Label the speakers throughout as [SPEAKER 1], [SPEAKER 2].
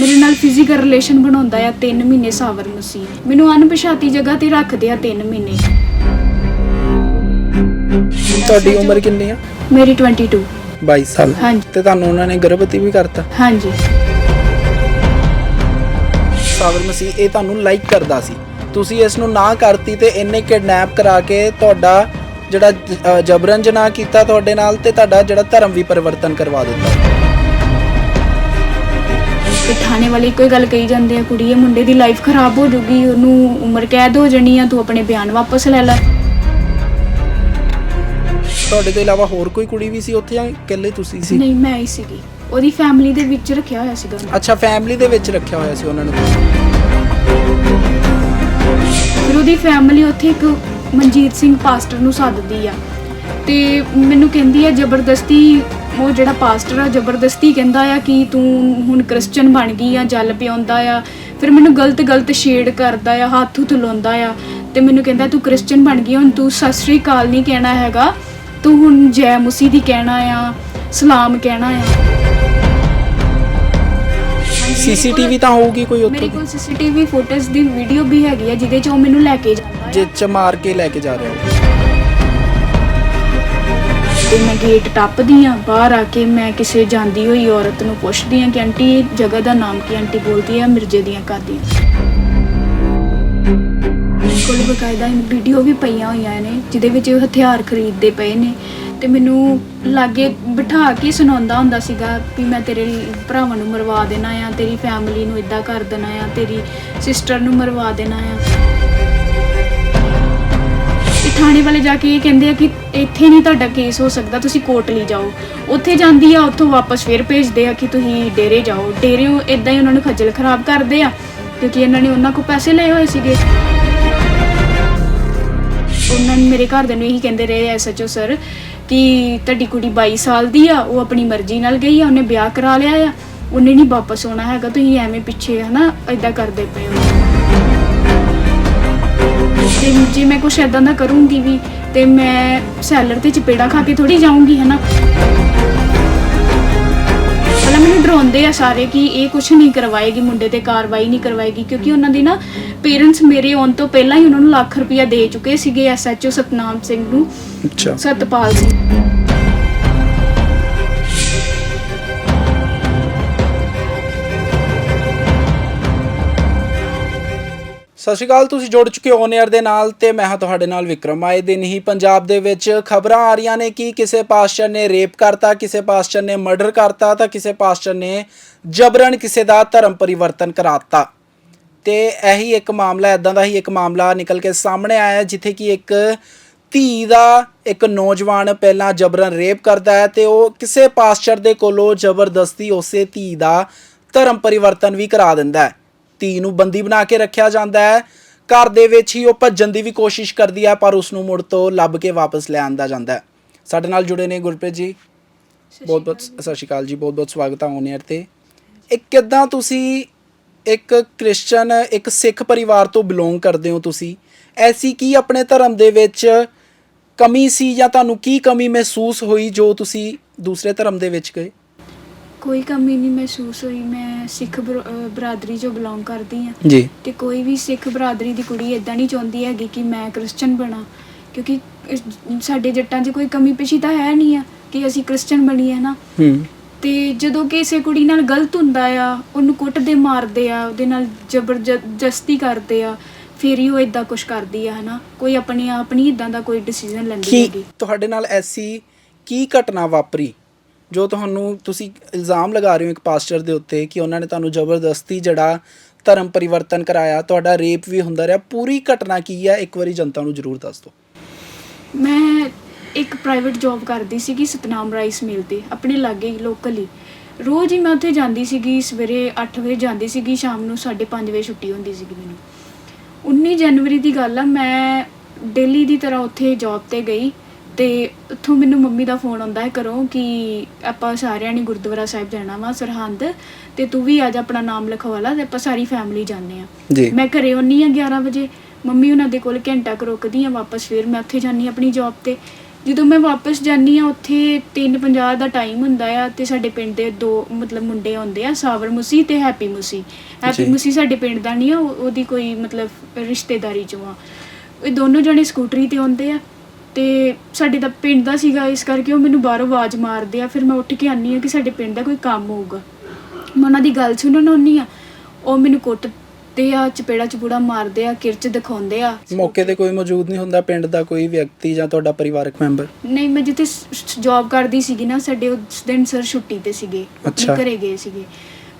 [SPEAKER 1] ਮੇਰੇ ਨਾਲ physical relation ਬਣਾਉਂਦਾ ਆ 3 ਮਹੀਨੇ ਸਾਵਰ ਮਸੀਹ। ਮੈਨੂੰ ਅਣਪਛਾਤੀ ਜਗ੍ਹਾ ਤੇ ਰੱਖਦੇ ਆ 3 ਮਹੀਨੇ।
[SPEAKER 2] ਤੁਹਾਡੀ ਉਮਰ ਕਿੰਨੀ ਆ?
[SPEAKER 1] ਮੇਰੀ 22
[SPEAKER 2] 22 ਸਾਲ।
[SPEAKER 1] ਹਾਂਜੀ।
[SPEAKER 2] ਤੇ ਤੁਹਾਨੂੰ ਉਹਨਾਂ ਨੇ ਗਰਭਵਤੀ ਵੀ ਕਰਤਾ?
[SPEAKER 1] ਹਾਂਜੀ।
[SPEAKER 2] ਸਾਬਰ ਮਸੀਹ ਇਹ ਤੁਹਾਨੂੰ ਲਾਈਕ ਕਰਦਾ ਸੀ। ਤੁਸੀਂ ਇਸ ਨੂੰ ਨਾ ਕਰਤੀ ਤੇ ਇਹਨੇ ਕਿਡਨੈਪ ਕਰਾ ਕੇ ਤੁਹਾਡਾ ਜਿਹੜਾ ਜ- ਅ, ਜਬਰਨ ਜਨਾਹ ਕੀਤਾ ਤੁਹਾਡੇ ਨਾਲ ਤੇ ਤੁਹਾਡਾ ਜਿਹੜਾ ਧਰਮ ਵੀ ਪਰਿਵਰਤਨ ਕਰਵਾ ਦਿੱਤਾ।
[SPEAKER 1] ਤੇ ਥਾਣੇ ਵਾਲੇ ਹੀ ਗੱਲ ਕਹੀ ਜਾਂਦੇ ਆ ਕੁੜੀ ਇਹ ਮੁੰਡੇ ਦੀ ਲਾਈਫ ਖਰਾਬ ਹੋ ਜੂਗੀ ਉਹਨੂੰ ਉਮਰ ਕੈਦ ਹੋ ਜਾਣੀ ਆ ਤੂੰ ਆਪਣੇ ਬਿਆਨ ਵਾਪਸ ਲੈ ਲੈ।
[SPEAKER 2] ਤੁਹਾਡੇ ਤੋਂ ਇਲਾਵਾ ਹੋਰ ਕੋਈ ਕੁੜੀ ਵੀ ਸੀ ਉੱਥੇ ਜਾਂ ਇਕੱਲੇ ਤੁਸੀਂ ਸੀ?
[SPEAKER 1] ਨਹੀਂ ਮੈਂ ਹੀ ਸੀਗੀ। ਉਹਦੀ ਫੈਮਿਲੀ ਦੇ ਵਿੱਚ ਰੱਖਿਆ ਹੋਇਆ ਸੀਗਾ ਉਹਨੂੰ।
[SPEAKER 2] ਅੱਛਾ ਫੈਮਿਲੀ ਦੇ ਵਿੱਚ ਰੱਖਿਆ ਹੋਇਆ ਸੀ ਉਹਨਾਂ ਨੂੰ।
[SPEAKER 1] ਫਿਰ ਉਹਦੀ ਫੈਮਿਲੀ ਉੱਥੇ ਇੱਕ ਮਨਜੀਤ ਸਿੰਘ ਪਾਸਟਰ ਨੂੰ ਸੱਦਦੀ ਆ। ਤੇ ਮੈਨੂੰ ਕਹਿੰਦੀ ਆ ਜ਼ਬਰਦਸਤੀ ਉਹ ਜਿਹੜਾ ਪਾਸਟਰ ਆ ਜ਼ਬਰਦਸਤੀ ਕਹਿੰਦਾ ਆ ਕਿ ਤੂੰ ਹੁਣ ਕ੍ਰਿਸਚੀਅਨ ਬਣ ਗਈ ਆ ਜਲ ਪਿਆਉਂਦਾ ਆ। ਫਿਰ ਮੈਨੂੰ ਗਲਤ ਗਲਤ ਸ਼ੇਡ ਕਰਦਾ ਆ ਹੱਥ ਹੁੱਥ ਲਾਉਂਦਾ ਆ ਤੇ ਮੈਨੂੰ ਕਹਿੰਦਾ ਤੂੰ ਕ੍ਰਿਸਚੀਅਨ ਬਣ ਗਈ ਹੁਣ ਤੂੰ ਸਤਿ ਸ੍ਰੀ ਅਕਾਲ ਨਹੀਂ ਕਹਿਣਾ ਹੈਗਾ। ਤੂੰ ਹੁਣ ਜੈ ਮਸੀਹ ਦੀ ਕਹਿਣਾ ਆ ਸਲਾਮ ਕਹਿਣਾ ਆ।
[SPEAKER 2] ਸੀਸੀਟੀਵੀ ਤਾਂ ਹੋਊਗੀ ਕੋਈ ਉੱਥੇ
[SPEAKER 1] ਮੇਰੇ ਕੋਲ ਸੀਸੀਟੀਵੀ ਫੁਟੇਜ ਦੀ ਵੀਡੀਓ ਵੀ ਹੈਗੀ ਆ ਜਿਹਦੇ ਚ ਉਹ ਮੈਨੂੰ ਲੈ ਕੇ ਜਾਂਦਾ ਆ।
[SPEAKER 2] ਜਿਹ ਚ ਮਾਰ ਕੇ ਲੈ ਕੇ ਜਾ ਰਹੇ ਹੋ
[SPEAKER 1] ਤੇ ਮੈਂ ਗੇਟ ਟੱਪਦੀ ਆ ਬਾਹਰ ਆ ਕੇ ਮੈਂ ਕਿਸੇ ਜਾਂਦੀ ਹੋਈ ਔਰਤ ਨੂੰ ਪੁੱਛਦੀ ਆ ਕਿ ਆਂਟੀ ਇਹ ਜਗ੍ਹਾ ਦਾ ਨਾਮ ਕੀ ਆਂਟੀ ਬੋਲਦੀ ਆ ਮਿਰਜੇ ਦੀਆਂ ਕਾਦੀਆਂ। ਕੋਲ ਬਕਾਇਦਾ ਵੀਡੀਓ ਵੀ ਪਈਆਂ ਹੋਈਆਂ ਨੇ, ਜਿਹਦੇ ਵਿੱਚ ਉਹ ਹਥਿਆਰ ਖਰੀਦਦੇ ਪਏ ਨੇ। ਤੇ ਮੈਨੂੰ ਲਾਗੇ ਬਿਠਾ ਕੇ ਸੁਣਾਉਂਦਾ ਹੁੰਦਾ ਸੀਗਾ ਵੀ ਮੈਂ ਤੇਰੇ ਭਰਾਵਾਂ ਨੂੰ ਮਰਵਾ ਦੇਣਾ ਆ, ਤੇਰੀ ਫੈਮਿਲੀ ਨੂੰ ਇਦਾਂ ਕਰ ਦੇਣਾ ਆ, ਤੇਰੀ ਸਿਸਟਰ ਨੂੰ ਮਰਵਾ ਦੇਣਾ ਆ। ਥਾਣੇ ਵਾਲੇ ਜਾ ਕੇ ਇਹ ਕਹਿੰਦੇ ਆ ਕਿ ਇੱਥੇ ਨਹੀਂ ਤੁਹਾਡਾ ਕੇਸ ਹੋ ਸਕਦਾ, ਤੁਸੀਂ ਕੋਰਟ ਲਈ ਜਾਓ। ਉੱਥੇ ਜਾਂਦੀ ਆ, ਉੱਥੋਂ ਵਾਪਸ ਫੇਰ ਭੇਜਦੇ ਆ ਕਿ ਤੁਸੀਂ ਡੇਰੇ ਜਾਓ। ਡੇਰਿਓਂ ਇਦਾਂ ਹੀ ਉਹਨਾਂ ਨੂੰ ਖੱਜਲ ਖਰਾਬ ਕਰਦੇ ਆ, ਕਿਉਂਕਿ ਇਹਨਾਂ ਨੇ ਉਹਨਾਂ ਕੋਲ ਪੈਸੇ ਲਏ ਹੋਏ ਸੀਗੇ। ਉਹਨਾਂ ਨੇ ਮੇਰੇ ਘਰ ਦੇ ਨੂੰ ਇਹੀ ਕਹਿੰਦੇ ਰਹੇ ਐਸਐਚਓ ਸਰ, ਕਿ ਤੁਹਾਡੀ ਕੁੜੀ 22 ਸਾਲ ਦੀ ਆ, ਉਹ ਆਪਣੀ ਮਰਜ਼ੀ ਨਾਲ ਗਈ ਆ, ਉਹਨੇ ਵਿਆਹ ਕਰਾ ਲਿਆ ਆ। ਉਹਨੇ ਨਹੀਂ ਵਾਪਸ ਆਉਣਾ ਹੈਗਾ, ਤੁਸੀਂ ਐਵੇਂ ਪਿੱਛੇ ਹਨਾ ਇਦਾਂ ਕਰਦੇ ਪਏ ਹੋ। ਤੇ ਜੇ ਮੈਂ ਕੁਛ ਐਦਾਂ ਦਾ ਕਰੂੰਗੀ ਵੀ ਤੇ ਮੈਂ ਸੈਲਰ ਤੇ ਚਪੇੜਾ ਖਾ ਕੇ ਥੋੜੀ ਜਾਊਂਗੀ ਹਨਾ? ਪਹਿਲਾਂ ਮੈਨੂੰ ਡਰਾਉਂਦੇ ਆ ਸਾਰੇ ਕਿ ਇਹ ਕੁਛ ਨਹੀਂ ਕਰਵਾਏਗੀ ਮੁੰਡੇ ਤੇ ਕਾਰਵਾਈ ਨਹੀਂ ਕਰਵਾਏਗੀ ਕਿਉਂਕਿ ਉਹਨਾਂ ਦੀ ਨਾ ਪੇਰੈਂਟਸ ਮੇਰੇ ਆਉਣ ਤੋਂ ਪਹਿਲਾਂ ਹੀ ਉਹਨਾਂ ਨੂੰ ਲੱਖ ਰੁਪਇਆ ਦੇ ਚੁੱਕੇ ਸੀਗੇ ਐਸਐਚਓ ਸਤਨਾਮ ਸਿੰਘ ਨੂੰ
[SPEAKER 2] ਅੱਛਾ।
[SPEAKER 1] ਸਤਪਾਲ ਸਿੰਘ।
[SPEAKER 2] ਸਤਿ ਸ਼੍ਰੀ ਅਕਾਲ, ਤੁਸੀਂ ਜੁੜ ਚੁੱਕੇ ਹੋ ਏਅਰ ਦੇ ਨਾਲ ਤੇ ਮੈਂ ਹਾਂ ਤੁਹਾਡੇ ਨਾਲ ਵਿਕਰਮ। ਆਏ ਦਿਨ ਹੀ ਪੰਜਾਬ ਦੇ ਵਿੱਚ ਖਬਰਾਂ ਆ ਰਹੀਆਂ ਨੇ ਕਿ ਕਿਸੇ ਪਾਸਟਰ ਨੇ ਰੇਪ ਕਰਤਾ, ਕਿਸੇ ਪਾਸਟਰ ਨੇ ਮਰਡਰ ਕਰਤਾ ਤਾਂ ਕਿਸੇ ਪਾਸਟਰ ਨੇ ਜਬਰਨ ਕਿਸੇ ਦਾ ਧਰਮ ਪਰਿਵਰਤਨ ਕਰਾਤਾ। ਤੇ ਇਹੀ ਇੱਕ ਮਾਮਲਾ ਇਦਾਂ ਦਾ ਹੀ ਇੱਕ ਮਾਮਲਾ ਨਿਕਲ ਕੇ ਸਾਹਮਣੇ ਆਇਆ, ਜਿੱਥੇ ਕਿ ਇੱਕ ਧੀ ਦਾ ਇੱਕ ਨੌਜਵਾਨ ਪਹਿਲਾਂ ਜਬਰਨ ਰੇਪ ਕਰਦਾ ਹੈ ਤੇ ਉਹ ਕਿਸੇ ਪਾਸਟਰ ਦੇ ਕੋਲੋਂ ਜ਼ਬਰਦਸਤੀ ਉਸੇ ਧੀ ਦਾ ਧਰਮ ਪਰਿਵਰਤਨ ਵੀ ਕਰਾ ਦਿੰਦਾ ਹੈ। ਧੀ ਨੂੰ ਬੰਦੀ ਬਣਾ ਕੇ ਰੱਖਿਆ ਜਾਂਦਾ ਹੈ। ਘਰ ਦੇ ਵਿੱਚ ਹੀ ਉਹ ਭੱਜਣ ਦੀ ਵੀ ਕੋਸ਼ਿਸ਼ ਕਰਦੀ ਹੈ ਪਰ ਉਸ ਨੂੰ ਮੁੜ ਤੋਂ ਲੱਭ ਕੇ ਵਾਪਸ ਲੈ ਆਂਦਾ ਜਾਂਦਾ ਹੈ। ਸਾਡੇ ਨਾਲ ਜੁੜੇ ਨੇ ਗੁਰਪ੍ਰੀਤ ਜੀ। ਬਹੁਤ ਬਹੁਤ ਸਤਿ ਸ਼੍ਰੀ ਅਕਾਲ ਜੀ। ਬਹੁਤ ਬਹੁਤ ਸਵਾਗਤ ਹੈ ਔਨ 에ਅਰ ਤੇ। ਇਹ ਕਿੱਦਾਂ ਤੁਸੀਂ ਇੱਕ ਕ੍ਰਿਸਚੀਅਨ ਇੱਕ ਸਿੱਖ ਪਰਿਵਾਰ ਤੋਂ ਬਿਲੋਂਗ ਕਰਦੇ ਹੋ ਤੁਸੀਂ? ਐਸੀ ਕੀ ਆਪਣੇ ਧਰਮ ਦੇ ਵਿੱਚ ਕਮੀ ਸੀ ਜਾਂ ਤੁਹਾਨੂੰ ਕੀ ਕਮੀ ਮਹਿਸੂਸ ਹੋਈ ਜੋ ਤੁਸੀਂ ਦੂਸਰੇ ਧਰਮ ਦੇ ਵਿੱਚ ਗਏ?
[SPEAKER 1] ਕੋਈ ਕਮੀ ਨਹੀਂ ਮਹਿਸੂਸ ਹੋਈ। ਮੈਂ ਸਿੱਖ ਬਰ- ਅਹ ਬਰਾਦਰੀ ਚੋਂ ਬਿਲੋਂਗ ਕਰਦੀ ਆ
[SPEAKER 2] ਜੀ।
[SPEAKER 1] ਤੇ ਕੋਈ ਵੀ ਸਿੱਖ ਬਰਾਦਰੀ ਦੀ ਕੁੜੀ ਇਦਾਂ ਨਹੀਂ ਚਾਹੁੰਦੀ ਹੈਗੀ ਕਿ ਮੈਂ ਕ੍ਰਿਸਚੀਅਨ ਬਣਾ। ਕਿਉਂਕਿ ਇਸ- ਸਾਡੇ ਜੱਟਾਂ 'ਚ ਕੋਈ ਕਮੀ ਪੇਸ਼ੀ ਤਾਂ ਹੈ ਨਹੀਂ ਆ ਕਿ ਅਸੀਂ ਕ੍ਰਿਸਚੀਅਨ ਬਣੀਏ ਨਾ।
[SPEAKER 2] ਹੂੰ।
[SPEAKER 1] ਤੇ ਜਦੋਂ ਕਿਸੇ ਕੁੜੀ ਨਾਲ ਗਲਤ ਹੁੰਦਾ ਆ ਉਹਨੂੰ ਕੁੱਟਦੇ ਮਾਰਦੇ ਆ ਉਹਦੇ ਨਾਲ ਜ਼ਬਰਦਸਤੀ ਕਰਦੇ ਆ ਫਿਰ ਹੀ ਉਹ ਇਦਾਂ ਕੁਝ ਕਰਦੀ ਆ ਹਨਾ। ਕੋਈ ਆਪਣੀ ਆਪ ਨਹੀਂ ਇਦਾਂ ਦਾ ਕੋਈ ਡਿਸੀਜਨ ਲੈਂਦੀ
[SPEAKER 2] ਕੀ
[SPEAKER 1] ਹੈਗੀ।
[SPEAKER 2] ਤੁਹਾਡੇ ਨਾਲ ਐਸੀ ਕੀ ਘਟਨਾ ਵਾਪਰੀ? ਜੋ ਤੁਹਾਨੂੰ ਤੁਸੀਂ ਇਲਜ਼ਾਮ ਲਗਾ ਰਹੇ ਹੋ ਇੱਕ ਪਾਸਟਰ ਦੇ ਉੱਤੇ ਕਿ ਉਹਨਾਂ ਨੇ ਤੁਹਾਨੂੰ ਜ਼ਬਰਦਸਤੀ ਜਿਹੜਾ ਧਰਮ ਪਰਿਵਰਤਨ ਕਰਾਇਆ, ਤੁਹਾਡਾ ਰੇਪ ਵੀ ਹੁੰਦਾ ਰਿਹਾ, ਪੂਰੀ ਘਟਨਾ ਕੀ ਹੈ? ਇੱਕ ਵਾਰੀ ਜਨਤਾ ਨੂੰ ਜ਼ਰੂਰ ਦੱਸ ਦਿਓ।
[SPEAKER 1] ਮੈਂ ਇੱਕ ਪ੍ਰਾਈਵੇਟ ਜੌਬ ਕਰਦੀ ਸੀਗੀ ਸਤਨਾਮ ਰਾਈਸ ਮਿਲ ਤੇ, ਆਪਣੇ ਲਾਗੇ ਹੀ ਰੋਜ਼ ਹੀ ਮੈਂ ਉੱਥੇ ਜਾਂਦੀ ਸੀਗੀ, ਸਵੇਰੇ 8 ਵਜੇ ਜਾਂਦੀ ਸੀਗੀ, ਸ਼ਾਮ ਨੂੰ 5:30 ਵਜੇ ਛੁੱਟੀ ਹੁੰਦੀ ਸੀਗੀ ਮੈਨੂੰ। 19 ਜਨਵਰੀ ਦੀ ਗੱਲ ਆ, ਮੈਂ ਡੇਲੀ ਦੀ ਤਰ੍ਹਾਂ ਉੱਥੇ ਜੌਬ ਤੇ ਗਈ। ਤੇ ਉੱਥੋਂ ਮੈਨੂੰ ਮੰਮੀ ਦਾ ਫੋਨ ਆਉਂਦਾ ਹੈ ਘਰੋਂ ਕਿ ਆਪਾਂ ਸਾਰਿਆਂ ਨੇ ਗੁਰਦੁਆਰਾ ਸਾਹਿਬ ਜਾਣਾ ਵਾ ਸਰਹੰਦ ਤੇ ਤੂੰ ਵੀ ਅੱਜ ਆਪਣਾ ਨਾਮ ਲਿਖਵਾ ਲਾ ਤੇ ਆਪਾਂ ਸਾਰੀ ਫੈਮਿਲੀ ਜਾਂਦੇ ਆ ਮੈਂ ਘਰੇ ਆਉਂਦੀ ਆ 11 ਵਜੇ ਮੰਮੀ ਉਹਨਾਂ ਦੇ ਕੋਲ ਘੰਟਾ ਕੁ ਰੁਕਦੀ ਆ ਵਾਪਸ ਫਿਰ ਮੈਂ ਉੱਥੇ ਜਾਂਦੀ ਹਾਂ ਆਪਣੀ ਜੌਬ ਤੇ। ਜਦੋਂ ਮੈਂ ਵਾਪਸ ਜਾਨੀ ਆ ਉੱਥੇ 3:50 ਦਾ ਟਾਈਮ ਹੁੰਦਾ ਆ ਤੇ ਸਾਡੇ ਪਿੰਡ ਦੇ ਦੋ ਮਤਲਬ ਮੁੰਡੇ ਆਉਂਦੇ ਆ ਸਾਵਰ ਮੁਸੀ ਤੇ ਹੈਪੀ ਮੁਸੀ। ਹੈਪੀ। ਮੁਸੀ ਸਾਡੇ ਪਿੰਡ ਦਾ ਨਹੀਂ ਆ ਉਹ- ਉਹਦੀ ਕੋਈ ਮਤਲਬ ਰਿਸ਼ਤੇਦਾਰੀ ਚੋਂ ਆ। ਇਹ ਦੋਨੋਂ ਜਣੇ ਸਕੂਟਰੀ ਤੇ ਆਉਂਦੇ ਆ। ਤੇ ਸਾਡੇ ਦਾ ਪਿੰਡ ਦਾ ਸੀਗਾ ਇਸ ਕਰਕੇ ਉਹ ਮੈਨੂੰ ਬਾਹਰੋਂ ਆਵਾਜ਼ ਮਾਰਦੇ ਆ। ਫਿਰ ਮੈਂ ਉੱਠ ਕੇ ਆਨੀ ਆ ਕਿ ਸਾਡੇ ਪਿੰਡ ਦਾ ਕੋਈ ਕੰਮ ਹੋਊਗਾ। ਮੈਂ ਉਹਨਾਂ ਦੀ ਗੱਲ ਸੁਣਨ ਆਉਂਦੀ ਆ ਉਹ ਮੈਨੂੰ ਕੁੱਟਦੇ ਆ ਚਪੇੜਾ ਚਪੂੜਾ ਮਾਰਦੇ ਆ ਕਿਰਚ ਦਿਖਾਉਂਦੇ ਆ।
[SPEAKER 2] ਮੌਕੇ ਤੇ ਕੋਈ ਮੌਜੂਦ ਨਹੀਂ ਹੁੰਦਾ ਪਿੰਡ ਦਾ ਕੋਈ ਵਿਅਕਤੀ ਜਾਂ ਤੁਹਾਡਾ ਪਰਿਵਾਰਕ ਮੈਂਬਰ?
[SPEAKER 1] ਨਹੀਂ ਮੈਂ ਜਿੱਥੇ ਜੌਬ ਕਰਦੀ ਸੀਗੀ ਨਾ ਸਾਡੇ ਉਸ ਦਿਨ ਸਰ ਛੁੱਟੀ ਤੇ ਸੀਗੇ।
[SPEAKER 2] ਅੱਛਾ।
[SPEAKER 1] ਘਰੇ ਗਏ ਸੀਗੇ।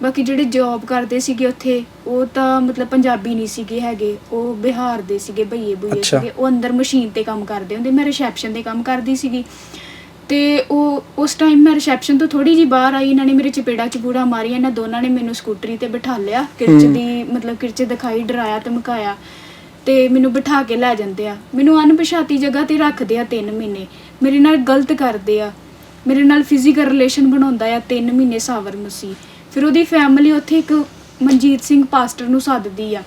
[SPEAKER 1] ਬਾਕੀ ਜਿਹੜੇ ਜੌਬ ਕਰਦੇ ਸੀਗੇ ਉੱਥੇ ਉਹ ਤਾਂ ਮਤਲਬ ਪੰਜਾਬੀ ਨਹੀਂ ਸੀਗੇ ਹੈਗੇ ਉਹ ਬਿਹਾਰ ਦੇ ਸੀਗੇ ਭਈਏ ਭੁਈਏ
[SPEAKER 2] ਅੱਛਾ।
[SPEAKER 1] ਸੀਗੇ। ਉਹ ਅੰਦਰ ਮਸ਼ੀਨ ਤੇ ਕੰਮ ਕਰਦੇ ਹੁੰਦੇ ਮੈਂ ਰਿਸੈਪਸ਼ਨ ਤੇ ਕੰਮ ਕਰਦੀ ਸੀਗੀ। ਤੇ ਉਹ ਉਸ ਟਾਈਮ ਮੈਂ ਰਿਸੈਪਸ਼ਨ ਤੋਂ ਥੋੜੀ ਜੀ ਬਾਹਰ ਆਈ ਇਹਨਾਂ ਨੇ ਮੇਰੇ ਚਪੇੜਾ ਚਪੂੜਾ ਮਾਰੀਆਂ ਇਹਨਾਂ ਦੋਨਾਂ ਨੇ ਮੈਨੂੰ ਸਕੂਟਰੀ ਤੇ ਬਿਠਾ ਲਿਆ ਕਿਰਚ
[SPEAKER 2] ਹੂੰ।
[SPEAKER 1] ਦੀ ਮਤਲਬ ਕਿਰਚ ਦਿਖਾਈ ਡਰਾਇਆ ਧਮਕਾਇਆ। ਤੇ ਮੈਨੂੰ ਬਿਠਾ ਕੇ ਲੈ ਜਾਂਦੇ ਆ। ਮੈਨੂੰ ਅਣਪਛਾਤੀ ਜਗ੍ਹਾ ਤੇ ਰੱਖਦੇ ਆ 3 ਮਹੀਨੇ। ਮੇਰੇ ਨਾਲ ਗਲਤ ਕਰਦੇ ਆ। ਮੇਰੇ ਨਾਲ ਫਿਜ਼ੀਕਲ ਰਿਲੇਸ਼ਨ ਬਣਾਉਂਦਾ ਆ 3 ਮਹੀਨੇ ਸਾਵਰ ਮਸੀ ਫਿਰ ਉਹਦੀ ਫੈਮਿਲੀ ਉੱਥੇ ਇੱਕ ਮਨਜੀਤ ਸਿੰਘ ਪਾਸਟਰ ਨੂੰ ਸੱਦਦੀ ਆ।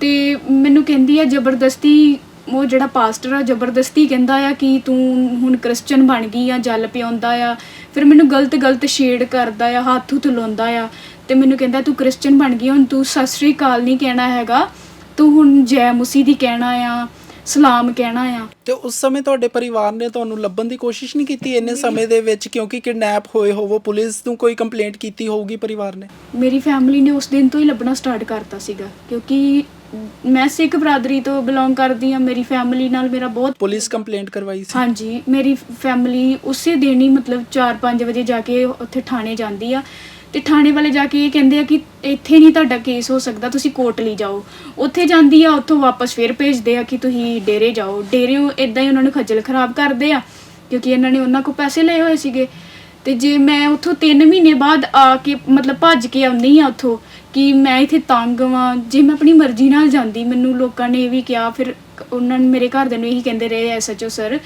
[SPEAKER 1] ਤੇ ਮੈਨੂੰ ਕਹਿੰਦੀ ਆ, ਜ਼ਬਰਦਸਤੀ, ਉਹ ਜਿਹੜਾ ਪਾਸਟਰ ਆ, ਜ਼ਬਰਦਸਤੀ ਕਹਿੰਦਾ ਆ ਕਿ ਤੂੰ ਹੁਣ ਕ੍ਰਿਸਚੀਅਨ ਬਣ ਗਈ ਆ, ਜਲ ਪਿਆਉਂਦਾ ਆ। ਫਿਰ ਮੈਨੂੰ ਗਲਤ ਗਲਤ ਸ਼ੇਡ ਕਰਦਾ ਆ, ਹੱਥ ਹੁੱਥ ਲਾਉਂਦਾ ਆ। ਤੇ ਮੈਨੂੰ ਕਹਿੰਦਾ, ਤੂੰ ਕ੍ਰਿਸਚੀਅਨ ਬਣ ਗਈ ਹੁਣ ਤੂੰ ਸਤਿ ਸ੍ਰੀ ਅਕਾਲ ਨਹੀਂ ਕਹਿਣਾ ਹੈਗਾ। ਤੂੰ ਹੁਣ ਜੈ ਮਸੀਹ ਦੀ ਕਹਿਣਾ ਆ। ਸਲਾਮ ਕਹਿਣਾ ਆ।
[SPEAKER 2] ਤੇ ਉਸ ਸਮੇਂ ਤੁਹਾਡੇ ਪਰਿਵਾਰ ਨੇ ਤੁਹਾਨੂੰ ਲੱਭਣ ਦੀ ਕੋਸ਼ਿਸ਼ ਨਹੀਂ ਕੀਤੀ ਇੰਨੇ ਸਮੇਂ ਦੇ ਵਿੱਚ ਕਿਉਂਕਿ ਕਿਡਨੈਪ ਹੋਏ ਹੋਵੋ ਪੁਲਿਸ ਨੂੰ ਕੋਈ ਕੰਪਲੇਂਟ ਕੀਤੀ ਹੋਊਗੀ ਪਰਿਵਾਰ ਨੇ?
[SPEAKER 1] ਮੇਰੀ ਫੈਮਿਲੀ ਨੇ ਉਸ ਦਿਨ ਤੋਂ ਹੀ ਲੱਭਣਾ ਸਟਾਰਟ ਕਰਤਾ ਸੀਗਾ ਕਿਉਂਕਿ ਮੈਂ ਸਿੱਖ ਬਰਾਦਰੀ ਤੋਂ ਬਿਲੋਂਗ ਕਰਦੀ ਆ ਮੇਰੀ ਫੈਮਿਲੀ ਨਾਲ ਮੇਰਾ ਬਹੁਤ
[SPEAKER 2] ਪੁਲਿਸ ਕੰਪਲੇਂਟ ਕਰਵਾਈ ਸੀ?
[SPEAKER 1] ਹਾਂਜੀ ਮੇਰੀ ਫੈਮਿਲੀ ਉਸੇ ਦਿਨ ਹੀ ਮਤਲਬ 4-5 ਵਜੇ ਜਾ ਕੇ ਉੱਥੇ ਥਾਣੇ ਜਾਂਦੀ ਆ। ਤੇ ਥਾਣੇ ਵਾਲੇ ਜਾ ਕੇ ਇਹ ਕਹਿੰਦੇ ਆ ਕਿ ਇੱਥੇ ਨਹੀਂ ਤੁਹਾਡਾ ਕੇਸ ਹੋ ਸਕਦਾ, ਤੁਸੀਂ ਕੋਰਟ ਲਈ ਜਾਓ। ਉੱਥੇ ਜਾਂਦੀ ਆ, ਉੱਥੋਂ ਵਾਪਸ ਫੇਰ ਭੇਜਦੇ ਆ ਕਿ ਤੁਸੀਂ ਡੇਰੇ ਜਾਓ। ਡੇਰਿਓਂ ਇਦਾਂ ਹੀ ਉਹਨਾਂ ਨੂੰ ਖੱਜਲ ਖਰਾਬ ਕਰਦੇ ਆ, ਕਿਉਂਕਿ ਇਹਨਾਂ ਨੇ ਉਹਨਾਂ ਕੋਲ ਪੈਸੇ ਲਏ ਹੋਏ ਸੀਗੇ। ਤੇ ਜੇ ਮੈਂ ਉੱਥੋਂ 3 ਮਹੀਨੇ ਬਾਅਦ ਆ ਕੇ ਮਤਲਬ ਭੱਜ ਕੇ ਆਉਂਦੀ ਆ ਉੱਥੋਂ ਕਿ ਮੈਂ ਇੱਥੇ ਤੰਗ ਵਾਂ, ਜੇ ਮੈਂ ਆਪਣੀ ਮਰਜ਼ੀ ਨਾਲ ਜਾਂਦੀ, ਮੈਨੂੰ ਲੋਕਾਂ ਨੇ ਇਹ ਵੀ ਕਿਹਾ, ਫਿਰ ਉਹਨਾਂ ਨੇ ਮੇਰੇ ਘਰਦਿਆਂ ਨੂੰ ਇਹੀ ਕਹਿੰਦੇ ਰਹੇ ਐਸਐਚਓ ਸਰ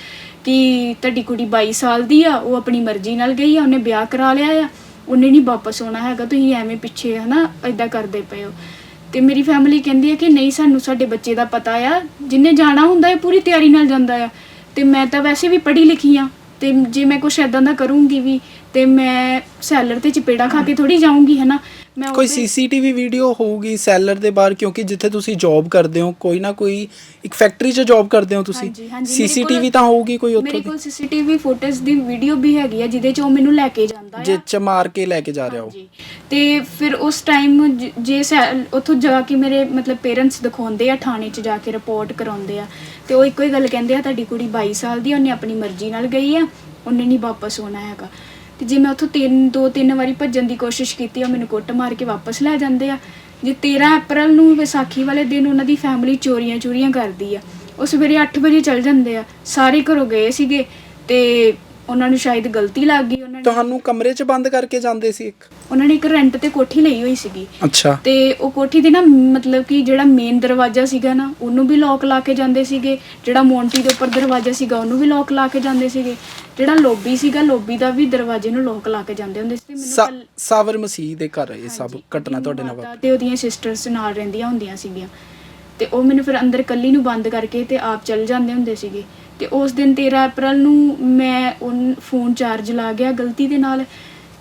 [SPEAKER 1] ਕਿ ਤੁਹਾਡੀ ਕੁੜੀ 22 ਸਾਲ ਦੀ ਆ, ਉਹ ਆਪਣੀ ਮਰਜ਼ੀ ਨਾਲ ਗਈ ਆ, ਉਹਨੇ ਵਿਆਹ ਕਰਾ ਲਿਆ ਆ। ਉਹਨੇ ਨਹੀਂ ਵਾਪਸ ਆਉਣਾ ਹੈਗਾ ਤੁਸੀਂ ਐਵੇਂ ਪਿੱਛੇ ਹਨਾ ਐਦਾਂ ਕਰਦੇ ਪਏ ਹੋ। ਤੇ ਮੇਰੀ ਫੈਮਿਲੀ ਕਹਿੰਦੀ ਹੈ ਕਿ ਨਹੀਂ ਸਾਨੂੰ ਸਾਡੇ ਬੱਚੇ ਦਾ ਪਤਾ ਆ ਜਿੰਨੇ ਜਾਣਾ ਹੁੰਦਾ ਹੈ ਪੂਰੀ ਤਿਆਰੀ ਨਾਲ ਜਾਂਦਾ ਆ। ਤੇ ਮੈਂ ਤਾਂ ਵੈਸੇ ਵੀ ਪੜ੍ਹੀ ਲਿਖੀ ਆ ਤੇ ਜੇ ਮੈਂ ਕੁਛ ਐਦਾਂ ਦਾ ਕਰੂੰਗੀ ਵੀ ਤੇ ਮੈਂ ਸੈਲਰ ਤੇ ਚਪੇੜਾ ਖਾ ਕੇ ਥੋੜੀ ਜਾਊਂਗੀ ਹਨਾ। ਮੈਂ
[SPEAKER 2] ਕੋਈ
[SPEAKER 1] ਉਹਦੇ-
[SPEAKER 2] ਸੀਸੀਟੀਵੀ ਵੀਡੀਓ ਹੋਊਗੀ ਸੈਲਰ ਦੇ ਬਾਹਰ ਕਿਉਂਕਿ ਜਿੱਥੇ ਤੁਸੀਂ ਜੌਬ ਕਰਦੇ ਹੋ ਕੋਈ ਨਾ ਕੋਈ ਇੱਕ ਫੈਕਟਰੀ 'ਚ ਜੌਬ ਕਰਦੇ ਹੋ ਤੁਸੀਂ।
[SPEAKER 1] ਹਾਂਜੀ, ਹਾਂਜੀ, ਮੇਰੇ
[SPEAKER 2] ਸੀਸੀਟੀਵੀ ਤਾਂ ਹੋਊਗੀ ਕੋਈ ਉੱਥੋਂ
[SPEAKER 1] ਮੇਰੇ
[SPEAKER 2] ਦੀ?
[SPEAKER 1] ਕੋਲ ਸੀਸੀਟੀਵੀ ਫੁਟੇਜ ਦੀ ਵੀਡੀਓ ਵੀ ਹੈਗੀ ਆ ਜਿਹਦੇ ਚ ਉਹ ਮੈਨੂੰ ਲੈ ਕੇ ਜਾਂਦਾ ਆ।
[SPEAKER 2] ਜਿਹ 'ਚ ਮਾਰ ਕੇ ਲੈ ਕੇ ਜਾ ਰਿਹਾ ਹੋ
[SPEAKER 1] ਹਾਂਜੀ। ਤੇ ਫਿਰ ਉਸ ਟਾਈਮ ਜੇ ਸੈ- ਉੱਥੋਂ ਜਾ ਕੇ ਮੇਰੇ ਮਤਲਬ ਪੇਰੈਂਟਸ ਦਿਖਾਉਂਦੇ ਆ ਥਾਣੇ 'ਚ ਜਾ ਕੇ ਰਿਪੋਰਟ ਕਰਾਉਂਦੇ ਆ। ਤੇ ਉਹ ਇੱਕੋ ਹੀ ਗੱਲ ਕਹਿੰਦੇ ਆ ਤੁਹਾਡੀ ਕੁੜੀ 22 ਸਾਲ ਦੀ ਆ, ਉਹਨੇ ਆਪਣੀ ਮਰਜ਼ੀ ਨਾਲ ਗਈ ਆ ਉਹਨੇ ਨਹੀਂ ਵਾਪਸ ਆਉਣਾ ਹੈਗਾ। ਤੇ ਜੇ ਮੈਂ ਉੱਥੋਂ ਤਿੰਨ, ਦੋ, ਤਿੰਨ ਵਾਰੀ ਭੱਜਣ ਦੀ ਕੋਸ਼ਿਸ਼ ਕੀਤੀ, ਉਹ ਮੈਨੂੰ ਕੁੱਟ ਮਾਰ ਕੇ ਵਾਪਸ ਲੈ ਜਾਂਦੇ ਆ। ਜੇ 13 ਅਪ੍ਰੈਲ ਨੂੰ ਵਿਸਾਖੀ ਵਾਲੇ ਦਿਨ ਉਹਨਾਂ ਦੀ ਫੈਮਿਲੀ ਚੋਰੀਆਂ ਚੋਰੀਆਂ ਕਰਦੀ ਆ, ਉਹ ਸਵੇਰੇ 8 ਵਜੇ ਚੱਲ ਜਾਂਦੇ ਆ। ਸਾਰੇ ਘਰੋਂ ਗਏ ਸੀਗੇ ਤੇ ਉਹਨਾਂ ਨੂੰ ਸ਼ਾਇਦ ਗਲਤੀ ਲੱਗ ਗਈ ਉਹਨਾਂ ਨੇ
[SPEAKER 2] ਤੁਹਾਨੂੰ ਕਮਰੇ 'ਚ ਬੰਦ ਕਰਕੇ ਜਾਂਦੇ ਸੀ ਇੱਕ?
[SPEAKER 1] ਉਹਨਾਂ ਨੇ ਇੱਕ ਰੈਂਟ ਤੇ ਕੋਠੀ ਲਈ ਹੋਈ ਸੀਗੀ।
[SPEAKER 2] ਅੱਛਾ।
[SPEAKER 1] ਤੇ ਉਹ ਕੋਠੀ ਦੇ ਨਾ ਮਤਲਬ ਕਿ ਜਿਹੜਾ ਮੇਨ ਦਰਵਾਜ਼ਾ ਸੀਗਾ ਨਾ ਉਹਨੂੰ ਵੀ ਲੋਕ ਲਾ ਕੇ ਜਾਂਦੇ ਸੀਗੇ। ਜਿਹੜਾ ਮੋਂਟੀ ਦੇ ਉੱਪਰ ਦਰਵਾਜ਼ਾ ਸੀਗਾ ਉਹਨੂੰ ਵੀ ਲੋਕ ਲਾ ਕੇ ਜਾਂਦੇ ਸੀਗੇ। ਜਿਹੜਾ ਲੋਬੀ ਸੀਗਾ ਲੋਬੀ ਦਾ ਵੀ ਦਰਵਾਜ਼ੇ ਨੂੰ ਲੋਕ ਲਾ ਕੇ ਜਾਂਦੇ ਹੁੰਦੇ ਸੀ। ਤੇ ਮੈਨੂੰ
[SPEAKER 2] ਸਾ-
[SPEAKER 1] ਕੱਲ-
[SPEAKER 2] ਸਾਵਰ ਮਸੀਹ ਦੇ ਘਰ ਇਹ ਸਭ
[SPEAKER 1] ਹਾਂਜੀ,
[SPEAKER 2] ਘਟਨਾ ਤੁਹਾਡੇ ਨਾਲ
[SPEAKER 1] ਮਾਤਾ
[SPEAKER 2] ਵਾਪਰੀ।
[SPEAKER 1] ਤੇ ਉਹਦੀਆਂ ਸਿਸਟਰਸ ਨਾਲ ਰਹਿੰਦੀਆਂ ਹੁੰਦੀਆਂ ਸੀਗੀਆਂ। ਤੇ ਉਹ ਮੈਨੂੰ ਫਿਰ ਅੰਦਰ ਕੱਲੀ ਨੂੰ ਬੰਦ ਕਰਕੇ ਤੇ ਆਪ ਚੱਲ ਜਾਂਦੇ ਹੁੰਦੇ ਸੀਗੇ। ਤੇ ਉਸ ਦਿਨ 13 ਅਪ੍ਰੈਲ ਨੂੰ ਮੈਂ ਉਹ ਫੋਨ ਚਾਰਜ ਲਾ ਗਿਆ ਗਲਤੀ ਦੇ ਨਾਲ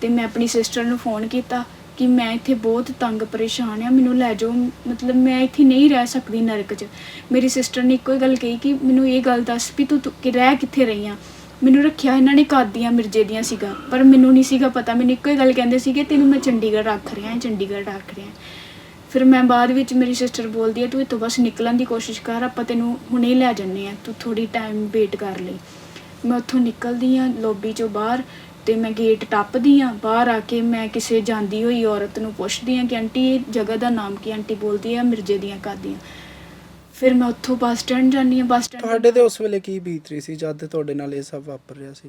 [SPEAKER 1] ਤੇ ਮੈਂ ਆਪਣੀ ਸਿਸਟਰ ਨੂੰ ਫੋਨ ਕੀਤਾ ਕਿ ਮੈਂ ਇੱਥੇ ਬਹੁਤ ਤੰਗ ਪਰੇਸ਼ਾਨ ਆ ਮੈਨੂੰ ਲੈ ਜਾਓ, ਮਤਲਬ ਮੈਂ ਇੱਥੇ ਨਹੀਂ ਰਹਿ ਸਕਦੀ ਨਰਕ 'ਚ। ਮੇਰੀ ਸਿਸਟਰ ਨੇ ਇੱਕੋ ਹੀ ਗੱਲ ਕਹੀ ਕਿ ਮੈਨੂੰ ਇਹ ਗੱਲ ਦੱਸ ਵੀ ਤੂੰ ਕਿ ਰਹਿ ਕਿੱਥੇ ਰਹੀ ਆ? ਮੈਨੂੰ ਰੱਖਿਆ ਇਹਨਾਂ ਨੇ ਕਾਦੀਆਂ ਮਿਰਜੇ ਦੀਆਂ ਸੀਗਾ, ਪਰ ਮੈਨੂੰ ਨਹੀਂ ਸੀਗਾ ਪਤਾ, ਮੈਨੂੰ ਇੱਕੋ ਹੀ ਗੱਲ ਕਹਿੰਦੇ ਸੀਗੇ, ਤੈਨੂੰ ਮੈਂ ਚੰਡੀਗੜ੍ਹ ਰੱਖ ਰਿਹਾ, ਚੰਡੀਗੜ੍ਹ ਰੱਖ ਰਿਹਾ। ਫਿਰ ਮੈਂ ਬਾਅਦ ਵਿੱਚ ਮੇਰੀ ਸਿਸਟਰ ਬੋਲਦੀ ਹੈ ਤੂੰ ਇੱਥੋਂ ਬਸ ਨਿਕਲਣ ਦੀ ਕੋਸ਼ਿਸ਼ ਕਰ ਆਪਾਂ ਤੈਨੂੰ ਹੁਣੇ ਲੈ ਜੰਨੇ ਆ ਤੂੰ ਥੋੜੀ ਟਾਈਮ ਵੇਟ ਕਰ ਲਈ। ਮੈਂ ਉੱਥੋਂ ਨਿਕਲਦੀ ਆ ਲੌਬੀ ਚੋਂ ਬਾਹਰ ਤੇ ਮੈਂ ਗੇਟ ਟੱਪਦੀ ਆ ਬਾਹਰ ਆ ਕੇ ਮੈਂ ਕਿਸੇ ਜਾਂਦੀ ਹੋਈ ਔਰਤ ਨੂੰ ਪੁੱਛਦੀ ਆ ਕਿ ਆਂਟੀ ਇਹ ਜਗ੍ਹਾ ਦਾ ਨਾਮ ਕੀ ਆਂਟੀ ਬੋਲਦੀ ਆ ਮਿਰਜੇ ਦੀਆਂ ਕਾਦੀਆਂ। ਫਿਰ ਮੈਂ ਉੱਥੋਂ ਬੱਸ ਸਟੈਂਡ ਜਾਂਦੀ ਆ ਬੱਸ ਸਟੈਂਡ
[SPEAKER 2] ਤੁਹਾਡੇ ਤੇ ਉਸ ਵੇਲੇ ਕੀ ਬੀਤ ਰਹੀ ਸੀ ਜਦ ਤੁਹਾਡੇ ਨਾਲ ਇਹ ਸਭ ਵਾਪਰ ਰਿਹਾ ਸੀ?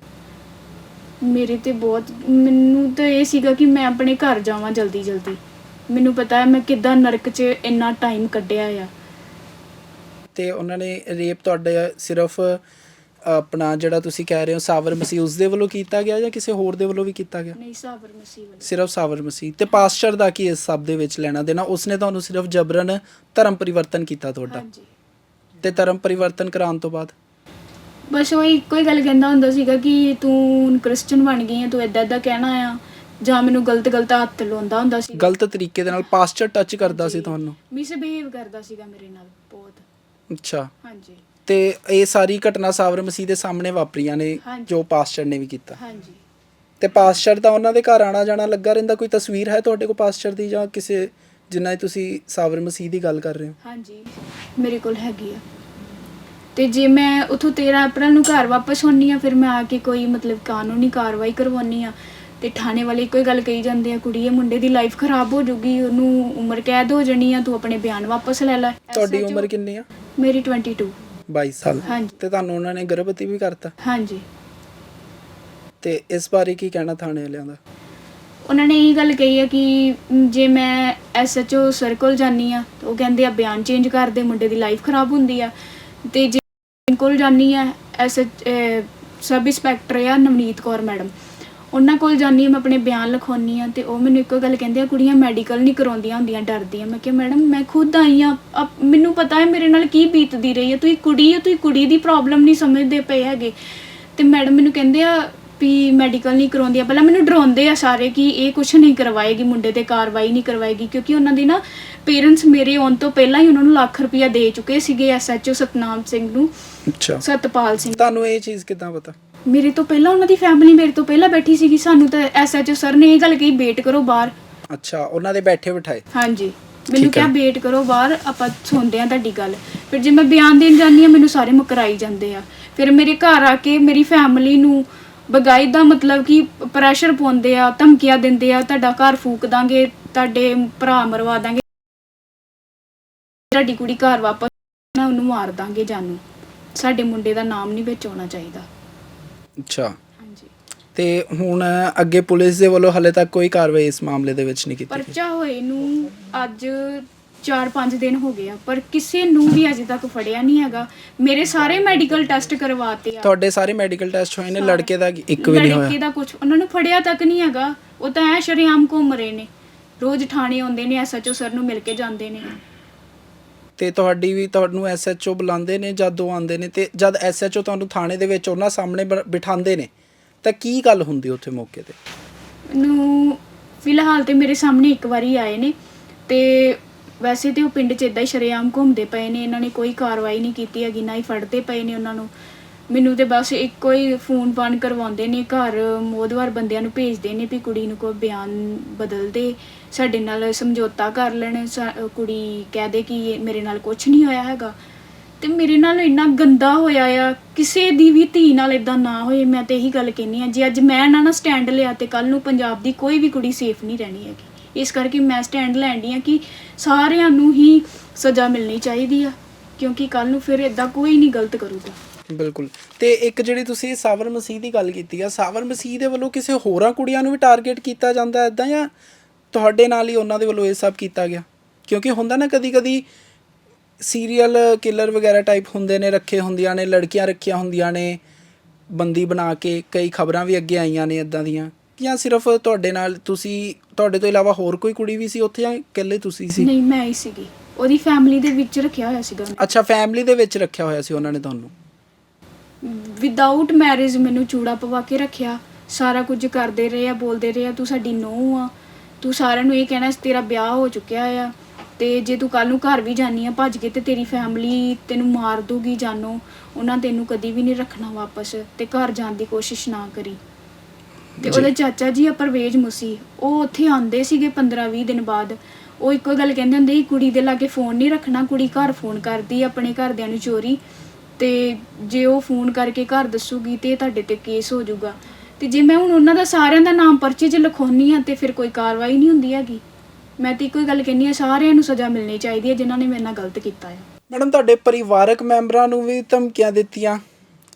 [SPEAKER 1] ਮੇਰੇ ਤੇ ਬਹੁਤ ਮੈਨੂੰ ਤਾਂ ਇਹ ਸੀਗਾ ਕਿ ਮੈਂ ਆਪਣੇ ਘਰ ਜਾਵਾਂ ਜਲਦੀ ਜਲਦੀ ਮੈਨੂੰ ਪਤਾ ਹੈ ਮੈਂ ਕਿੱਦਾਂ ਨਰਕ 'ਚ ਇੰਨਾ ਟਾਈਮ ਕੱਢਿਆ ਆ।
[SPEAKER 2] ਤੇ ਉਹਨਾਂ ਨੇ ਰੇਪ ਤੁਹਾਡੇ ਸਿਰਫ ਆਪਣਾ ਜਿਹੜਾ ਤੁਸੀਂ ਕਹਿ ਰਹੇ ਹੋ ਸਾਵਰ ਮਸੀਹ ਉਸ ਦੇ ਵੱਲੋਂ ਕੀਤਾ ਗਿਆ ਜਾਂ ਕਿਸੇ ਹੋਰ ਦੇ ਵੱਲੋਂ ਵੀ ਕੀਤਾ ਗਿਆ?
[SPEAKER 1] ਨਹੀਂ ਸਾਬਰ ਮਸੀਹ ਵਾਲੀ।
[SPEAKER 2] ਸਿਰਫ ਸਾਵਰ ਮਸੀਹ। ਤੇ ਪਾਸਟਰ ਦਾ ਕੀ ਇਸ ਸਭ ਦੇ ਵਿੱਚ ਲੈਣਾ ਦੇਣਾ? ਉਸਨੇ ਤੁਹਾਨੂੰ ਸਿਰਫ ਜਬਰਨ ਧਰਮ ਪਰਿਵਰਤਨ ਕੀਤਾ ਤੁਹਾਡਾ?
[SPEAKER 1] ਹਾਂਜੀ।
[SPEAKER 2] ਤੇ ਧਰਮ ਪਰਿਵਰਤਨ ਕਰਾਉਣ ਤੋਂ ਬਾਅਦ?
[SPEAKER 1] ਬਸ ਉਹ ਇੱਕੋ ਹੀ ਗੱਲ ਕਹਿੰਦਾ ਹੁੰਦਾ ਸੀਗਾ ਕਿ ਤੂੰ ਕ੍ਰਿਸਚੀਅਨ ਬਣ ਗਈ ਹੈ ਤੂੰ ਏਦਾਂ ਏਦਾਂ ਕਹਿਣਾ ਆ। ਜਾਂ ਮੈਨੂੰ ਗਲਤ ਗਲਤ ਹੱਥ ਲਾਉਂਦਾ ਹੁੰਦਾ ਸੀ।
[SPEAKER 2] ਗਲਤ ਤਰੀਕੇ ਦੇ ਨਾਲ ਪਾਸਚਰ ਟੱਚ ਕਰਦਾ ਸੀ ਤੁਹਾਨੂੰ?
[SPEAKER 1] ਮਿਸਬਿਹੇਵ ਕਰਦਾ ਸੀਗਾ ਮੇਰੇ ਨਾਲ ਬਹੁਤ।
[SPEAKER 2] ਅੱਛਾ।
[SPEAKER 1] ਹਾਂਜੀ।
[SPEAKER 2] ਤੇ ਇਹ ਸਾਰੀ ਘਟਨਾ ਸਾਬਰ ਮਸੀਹ ਦੇ ਸਾਹਮਣੇ ਵਾਪਰੀਆਂ ਨੇ
[SPEAKER 1] ਹਾਂਜੀ।
[SPEAKER 2] ਜੋ ਪਾਸਚਰ ਨੇ ਵੀ ਕੀਤਾ।
[SPEAKER 1] ਹਾਂਜੀ।
[SPEAKER 2] ਤੇ ਪਾਸਚਰ ਦਾ ਉਹਨਾਂ ਦੇ ਘਰ ਆਣਾ ਜਾਣਾ ਲੱਗਾ ਰਹਿੰਦਾ ਕੋਈ ਤਸਵੀਰ ਹੈ ਤੁਹਾਡੇ ਕੋਲ ਪਾਸਚਰ ਦੀ ਜਾਂ ਕਿਸੇ ਜਿੰਨਾ ਤੁਸੀਂ ਸਾਬਰ ਮਸੀਹ ਦੀ ਗੱਲ ਕਰ ਰਹੇ ਹੋ?
[SPEAKER 1] ਹਾਂਜੀ ਮੇਰੇ ਕੋਲ ਹੈਗੀ ਆ। ਤੇ ਜੇ ਮੈਂ ਉਥੋਂ 13 ਅਪ੍ਰੈਲ ਨੂੰ ਘਰ ਵਾਪਸ ਆਉਣੀ ਆ ਫਿਰ ਮੈਂ ਆ ਕੇ ਕੋਈ ਮਤਲਬ ਕਾਨੂੰਨੀ ਕਾਰਵਾਈ ਕਰਵਾਉਣੀ ਆ ਤੇ ਥਾਣੇ ਵਾਲੇ ਇੱਕੋ ਹੀ ਗੱਲ ਕਹੀ ਜਾਂਦੇ ਆ ਕੁੜੀ ਇਹ ਮੁੰਡੇ ਦੀ ਲਾਈਫ ਖਰਾਬ ਹੋ ਜੂਗੀ ਉਹਨੂੰ ਉਮਰ ਕੈਦ ਹੋ ਜਾਣੀ ਆ ਤੂੰ ਆਪਣੇ ਬਿਆਨ ਵਾਪਸ ਲੈ ਲੈ।
[SPEAKER 2] ਤੁਹਾਡੀ ਉਮਰ ਕਿੰਨੀ ਆ?
[SPEAKER 1] ਮੇਰੀ 22
[SPEAKER 2] 22 ਸਾਲ।
[SPEAKER 1] ਹਾਂਜੀ।
[SPEAKER 2] ਤੇ ਤੁਹਾਨੂੰ ਉਹਨਾਂ ਨੇ ਗਰਭਵਤੀ ਵੀ ਕਰਤਾ?
[SPEAKER 1] ਹਾਂਜੀ।
[SPEAKER 2] ਤੇ ਇਸ ਬਾਰੇ ਕੀ ਕਹਿਣਾ ਥਾਣੇ ਵਾਲਿਆਂ ਦਾ?
[SPEAKER 1] ਉਹਨਾਂ ਨੇ ਇਹ ਗੱਲ ਕਹੀ ਆ ਕਿ ਮ, ਜੇ ਮੈਂ ਐਸਐਚਓ ਸਰ ਕੋਲ ਜਾਨੀ ਆ ਤਾਂ ਉਹ ਕਹਿੰਦੇ ਆ ਬਿਆਨ ਚੇਂਜ ਕਰ ਦੇ ਮੁੰਡੇ ਦੀ ਲਾਈਫ ਖਰਾਬ ਹੁੰਦੀ ਆ। ਤੇ ਜੇ ਕੋਲ ਜਾਨੀ ਆ ਐਸਐਚ ਸਬ ਇੰਸਪੈਕਟਰ ਆ ਨਵਨੀਤ ਕੌਰ ਮੈਡਮ ਉਹਨਾਂ ਕੋਲ ਜਾਨੀ ਆ ਮੈਂ ਆਪਣੇ ਬਿਆਨ ਲਿਖਾਉਣੀ ਆ ਤੇ ਉਹ ਮੈਨੂੰ ਇੱਕੋ ਗੱਲ ਕਹਿੰਦੇ ਆ ਕੁੜੀਆਂ ਮੈਡੀਕਲ ਨਹੀਂ ਕਰਾਉਂਦੀਆਂ ਹੁੰਦੀਆਂ ਡਰਦੀਆਂ। ਮੈਂ ਕਿਹਾ ਮੈਡਮ ਮੈਂ ਖੁਦ ਆਈ ਆ ਅਪ- ਮੈਨੂੰ ਪਤਾ ਹੈ ਮੇਰੇ ਨਾਲ ਕੀ ਬੀਤਦੀ ਰਹੀ ਹੈ। ਤੁਸੀਂ ਕੁੜੀ ਹੋ ਤੁਸੀਂ ਕੁੜੀ ਦੀ ਪ੍ਰੋਬਲਮ ਨਹੀਂ ਸਮਝਦੇ ਪਏ ਹੈਗੇ। ਤੇ ਮੈਡਮ ਮੈਨੂੰ ਕਹਿੰਦੇ ਆ ਵੀ ਮੈਡੀਕਲ ਨਹੀਂ ਕਰਾਉਂਦੀਆਂ ਪਹਿਲਾਂ ਮੈਨੂੰ ਡਰਾਉਂਦੇ ਆ ਸਾਰੇ ਕਿ ਇਹ ਕੁਝ ਨਹੀਂ ਕਰਵਾਏਗੀ ਮੁੰਡੇ ਤੇ ਕਾਰਵਾਈ ਨਹੀਂ ਕਰਵਾਏਗੀ ਕਿਉਂਕਿ ਉਹਨਾਂ ਦੀ ਨਾ ਪੇਰੈਂਟਸ ਮੇਰੇ ਆਉਣ ਤੋਂ ਪਹਿਲਾਂ ਹੀ ਉਹਨਾਂ ਨੂੰ ਲੱਖ ਰੁਪਇਆ ਦੇ ਚੁੱਕੇ ਸੀਗੇ ਐਸਐਚਓ ਸਤਨਾਮ ਸਿੰਘ ਨੂੰ
[SPEAKER 2] ਅੱਛਾ।
[SPEAKER 1] ਸਤਪਾਲ ਸਿੰਘ।
[SPEAKER 2] ਤੁਹਾਨੂੰ ਇਹ ਚੀਜ਼ ਕਿਦਾਂ ਪਤਾ?
[SPEAKER 1] ਮੇਰੇ ਤੋਂ ਪਹਿਲਾਂ ਉਹਨਾਂ ਦੀ ਫੈਮਿਲੀ ਮੇਰੇ ਤੋਂ ਪਹਿਲਾਂ ਬੈਠੀ ਸੀਗੀ ਸਾਨੂੰ ਤਾਂ ਐਸਐਚਓ ਸਰ ਨੇ ਇਹ ਗੱਲ ਕਹੀ ਵੇਟ ਕਰੋ ਬਾਹਰ।
[SPEAKER 2] ਅੱਛਾ ਉਹਨਾਂ ਦੇ ਬੈਠੇ ਬਿਠਾਏ?
[SPEAKER 1] ਹਾਂਜੀ।
[SPEAKER 2] ਠੀਕ
[SPEAKER 1] ਮੈਨੂੰ
[SPEAKER 2] ਹੈ।
[SPEAKER 1] ਕਿਹਾ ਵੇਟ ਕਰੋ ਬਾਹਰ ਆਪਾਂ ਸੁਣਦੇ ਆ ਤੁਹਾਡੀ ਗੱਲ। ਫਿਰ ਜੇ ਮੈਂ ਬਿਆਨ ਦੇਣ ਜਾਂਦੀ ਆ ਮੈਨੂੰ ਸਾਰੇ ਮੁਕਰਾਈ ਜਾਂਦੇ ਆ। ਫਿਰ ਮੇਰੇ ਘਰ ਆ ਕੇ ਮੇਰੀ ਫੈਮਿਲੀ ਨੂੰ ਬਗਾਇਦਾ ਮਤਲਬ ਕਿ ਪ੍ਰੈਸ਼ਰ ਪਾਉਂਦੇ ਆ ਧਮਕੀਆਂ ਦਿੰਦੇ ਆ ਤੁਹਾਡਾ ਘਰ ਫੂਕ ਦਾਂਗੇ ਤੁਹਾਡੇ ਭਰਾ ਮਰਵਾ ਦਾਂਗੇ। ਤੁਹਾਡੀ ਕੁੜੀ ਘਰ ਵਾਪਸ ਨਾ ਉਹਨੂੰ ਮਾਰ ਦਾਂਗੇ ਜਾਨੂੰ। ਸਾਡੇ ਮੁੰਡੇ ਦਾ ਨਾਮ ਨਹੀਂ ਵਿੱਚ ਆਉਣਾ ਚਾਹੀਦਾ।
[SPEAKER 2] ਅੱਛਾ।
[SPEAKER 1] ਹਾਂਜੀ।
[SPEAKER 2] ਤੇ ਹੁਣ ਅੱਗੇ ਪੁਲਿਸ ਦੇ ਵੱਲੋਂ ਹਲੇ ਤੱਕ ਕੋਈ ਕਾਰਵਾਈ ਇਸ ਮਾਮਲੇ ਦੇ ਵਿੱਚ ਨਹੀਂ ਕੀਤੀ। ਗਈ
[SPEAKER 1] ਪਰਚਾ ਹੋਏ ਨੂੰ ਅੱਜ 4-5 ਦਿਨ ਹੋ ਗਏ ਆ ਪਰ ਕਿਸੇ ਨੂੰ ਵੀ ਅਜੇ ਤੱਕ ਫੜਿਆ ਨਹੀਂ ਹੈਗਾ। ਮੇਰੇ ਸਾਰੇ ਮੈਡੀਕਲ ਟੈਸਟ ਕਰਵਾਤੇ ਆ।
[SPEAKER 2] ਤੁਹਾਡੇ ਸਾਰੇ ਮੈਡੀਕਲ ਟੈਸਟ ਹੋਏ ਨੇ। ਲੜਕੇ ਦਾ ਇੱਕ ਵੀ ਨਹੀਂ
[SPEAKER 1] ਲੜਕੇ
[SPEAKER 2] ਹੋਇਆ
[SPEAKER 1] ਦਾ ਕੁਝ ਉਹਨਾਂ ਨੂੰ ਫੜਿਆ ਤੱਕ ਨਹੀਂ ਹੈਗਾ। ਉਹ ਤਾਂ ਐ ਸ਼ਰੇਆਮ ਘੁੰਮ ਰਹੇ ਨੇ। ਰੋਜ਼ ਥਾਣੇ ਆਉਂਦੇ ਨੇ ਐਸਐਚਓ ਸਰ ਨੂੰ ਮਿਲ ਕੇ ਜਾਂਦੇ ਨੇ।
[SPEAKER 2] ਤੇ ਤੁਹਾਡੀ ਵੀ ਤੁਹਾਨੂੰ ਐਸਐਚਓ ਬੁਲਾਉਂਦੇ ਨੇ ਜਦ ਆਉਂਦੇ ਨੇ ਤੇ ਜਦ ਐਸਐਚਓ ਤੁਹਾਨੂੰ ਥਾਣੇ ਦੇ ਵਿੱਚ ਉਹਨਾਂ ਸਾਹਮਣੇ ਬ- ਬਿਠਾਉਂਦੇ ਨੇ, ਤਾਂ ਕੀ ਗੱਲ ਹੁੰਦੀ ਉੱਥੇ ਮੌਕੇ ਤੇ?
[SPEAKER 1] ਨੂੰ ਫਿਲਹਾਲ ਤੇ ਮੇਰੇ ਸਾਹਮਣੇ ਇੱਕ ਵਾਰੀ ਆਏ ਨੇ ਤੇ ਵੈਸੇ ਤੇ ਉਹ ਪਿੰਡ 'ਚ ਇਦਾਂ ਹੀ ਸ਼ਰੇਆਮ ਘੁੰਮਦੇ ਪਏ ਨੇ, ਇਹਨਾਂ ਨੇ ਕੋਈ ਕਾਰਵਾਈ ਨਹੀਂ ਕੀਤੀ ਹੈਗੀ, ਨਾ ਹੀ ਫੜਦੇ ਪਏ ਨੇ ਉਹਨਾਂ ਨੂੰ। ਮੈਨੂੰ ਤੇ ਬਸ ਇੱਕੋ ਹੀ ਫੋਨ ਪਾਨ ਕਰਵਾਉਂਦੇ ਨੇ, ਘਰ ਮੋਦਵਾਰ ਬੰਦਿਆਂ ਨੂੰ ਭੇਜਦੇ ਨੇ ਵੀ ਕੁੜੀ ਨੂੰ ਕੋਈ ਬਿਆਨ ਬਦਲ ਦੇ, ਸਾਡੇ ਨਾਲ ਸਮਝੌਤਾ ਕਰ ਲੈਣ, ਸਾ- ਕੁੜੀ ਕਹਿ ਦੇ ਕਿ ਇਹ ਮੇਰੇ ਨਾਲ ਕੁਝ ਨਹੀਂ ਹੋਇਆ ਹੈਗਾ। ਤੇ ਮੇਰੇ ਨਾਲ ਇੰਨਾ ਗੰਦਾ ਹੋਇਆ ਆ, ਕਿਸੇ ਦੀ ਵੀ ਧੀ ਨਾਲ ਇਦਾਂ ਨਾ ਹੋਏ, ਮੈਂ ਤੇ ਇਹੀ ਗੱਲ ਕਹਿੰਨੀ ਆ ਜੇ ਅੱਜ ਮੈਂ ਨਾ ਨਾ ਸਟੈਂਡ ਲਿਆ ਤੇ ਕੱਲ ਨੂੰ ਪੰਜਾਬ ਦੀ ਕੋਈ ਵੀ ਕੁੜੀ ਸੇਫ ਨਹੀਂ ਰਹਿਣੀ ਹੈਗੀ। ਇਸ ਕਰਕੇ ਮੈਂ ਸਟੈਂਡ ਲੈਂਦੀ ਆ ਕਿ ਸਾਰਿਆਂ ਨੂੰ ਹੀ ਸਜ਼ਾ ਮਿਲਣੀ ਚਾਹੀਦੀ ਆ, ਕਿਉਂਕਿ ਕੱਲ ਨੂੰ ਫਿਰ ਇਦਾਂ ਕੋਈ ਨਹੀਂ ਗਲਤ ਕਰੂਗਾ।
[SPEAKER 2] ਬਿਲਕੁਲ। ਤੇ ਇੱਕ ਜਿਹੜੀ ਤੁਸੀਂ ਸਾਵਰ ਮਸੀਹ ਦੀ ਗੱਲ ਕੀਤੀ ਆ ਸਾਵਰ ਮਸੀਹ ਦੇ ਵੱਲੋਂ ਕਿਸੇ ਹੋਰਾਂ ਕੁੜੀਆਂ ਨੂੰ ਵੀ ਟਾਰਗੇਟ ਕੀਤਾ ਜਾਂਦਾ ਇਦਾਂ ਜਾਂ ਤੁਹਾਡੇ ਨਾਲ ਹੀ ਉਹਨਾਂ ਦੇ ਵੱਲੋਂ ਇਹ ਸਭ ਕੀਤਾ ਗਿਆ? ਕਿਉਂਕਿ ਹੁੰਦਾ ਨਾ ਕਦੀ ਕਦੀ ਸੀਰੀਅਲ ਕਿਲਰ ਵਗੈਰਾ ਟਾਈਪ ਹੁੰਦੇ ਨੇ ਰੱਖੇ ਹੁੰਦੀਆਂ ਨੇ ਲੜਕੀਆਂ ਰੱਖੀਆਂ ਹੁੰਦੀਆਂ ਨੇ ਬੰਦੀ ਬਣਾ ਕੇ ਕਈ ਖਬਰਾਂ ਵੀ ਅੱਗੇ ਆਈਆਂ ਨੇ ਇਦਾਂ ਦੀਆਂ। ਜਾਂ ਸਿਰਫ ਤੁਹਾਡੇ ਨਾਲ ਤੁਸੀਂ ਤੁਹਾਡੇ ਤੋਂ ਇਲਾਵਾ ਹੋਰ ਕੋਈ ਕੁੜੀ ਵੀ ਸੀ ਉੱਥੇ ਜਾਂ ਇਕੱਲੇ ਤੁਸੀਂ ਸੀ?
[SPEAKER 1] ਨਹੀਂ ਮੈਂ ਹੀ ਸੀਗੀ। ਉਹਦੀ ਫੈਮਿਲੀ ਦੇ ਵਿੱਚ ਰੱਖਿਆ ਹੋਇਆ ਸੀਗਾ।
[SPEAKER 2] ਅੱਛਾ ਫੈਮਿਲੀ ਦੇ ਵਿੱਚ ਰੱਖਿਆ ਹੋਇਆ ਸੀ ਉਹਨਾਂ ਨੇ ਤੁਹਾਨੂੰ?
[SPEAKER 1] ਵਿਦਆਊਟ ਮੈਰਿਜ ਮੈਨੂੰ ਚੂੜਾ ਪਵਾ ਕੇ ਰੱਖਿਆ। ਸਾਰਾ ਕੁਝ ਕਰਦੇ ਰਹੇ ਆ ਬੋਲਦੇ ਰਹੇ ਆ ਤੂੰ ਸਾਡੀ ਨੂੰਹ ਆ। ਤੂੰ ਸਾਰਿਆਂ ਨੂੰ ਇਹ ਕਹਿਣਾ ਸੀ ਤੇਰਾ ਵਿਆਹ ਹੋ ਚੁੱਕਿਆ ਆ। ਤੇ ਜੇ ਤੂੰ ਕੱਲ ਨੂੰ ਘਰ ਵੀ ਜਾਨੀ ਆ ਭੱਜ ਕੇ ਤੇ ਤੇਰੀ ਫੈਮਿਲੀ ਤੈਨੂੰ ਮਾਰ ਦੂਗੀ ਜਾਨੋ। ਉਹਨਾਂ ਤੈਨੂੰ ਕਦੀ ਵੀ ਨਹੀਂ ਰੱਖਣਾ ਵਾਪਸ ਤੇ ਘਰ ਜਾਣ ਦੀ ਕੋਸ਼ਿਸ਼ ਨਾ ਕਰੀ। ਤੇ। ਉਹਦੇ ਚਾਚਾ ਜੀ ਆ ਪਰਵੇਜ ਮੁਸੀ ਉਹ ਉੱਥੇ ਆਂਦੇ ਸੀਗੇ 15-20 ਦਿਨ ਬਾਅਦ। ਉਹ ਇੱਕੋ ਗੱਲ ਕਹਿੰਦੇ ਹੁੰਦੇ ਸੀ ਕੁੜੀ ਦੇ ਲਾਗੇ ਫੋਨ ਨਹੀਂ ਰੱਖਣਾ ਕੁੜੀ ਘਰ ਫੋਨ ਕਰਦੀ ਆਪਣੇ ਘਰਦਿਆਂ ਨੂੰ ਚੋਰੀ। ਤੇ ਜੇ ਉਹ ਫੋਨ ਕਰਕੇ ਘਰ ਦੱਸੂਗੀ ਤੇ ਤੁਹਾਡੇ ਤੇ ਕੇਸ ਹੋ ਜਾਊਗਾ। ਤੇ ਜੇ ਮੈਂ ਹੁਣ ਉਹਨਾਂ ਦਾ ਸਾਰਿਆਂ ਦਾ ਨਾਮ ਪਰਚੇ 'ਚ ਲਿਖਾਉਣੀ ਆ ਤੇ ਫਿਰ ਕੋਈ ਕਾਰਵਾਈ ਨਹੀਂ ਹੁੰਦੀ ਹੈਗੀ। ਮੈਂ ਤੇ ਇੱਕੋ ਹੀ ਗੱਲ ਕਹਿੰਨੀ ਆ ਸਾਰਿਆਂ ਨੂੰ ਸਜ਼ਾ ਮਿਲਣੀ ਚਾਹੀਦੀ ਹੈ ਜਿਨ੍ਹਾਂ ਨੇ ਮੇਰੇ ਨਾਲ ਗਲਤ ਕੀਤਾ ਹੈ
[SPEAKER 2] ਮੈਡਮ ਤੁਹਾਡੇ ਪਰਿਵਾਰਕ ਮੈਂਬਰਾਂ ਨੂੰ ਵੀ ਧਮਕੀਆਂ ਦਿੱਤੀਆਂ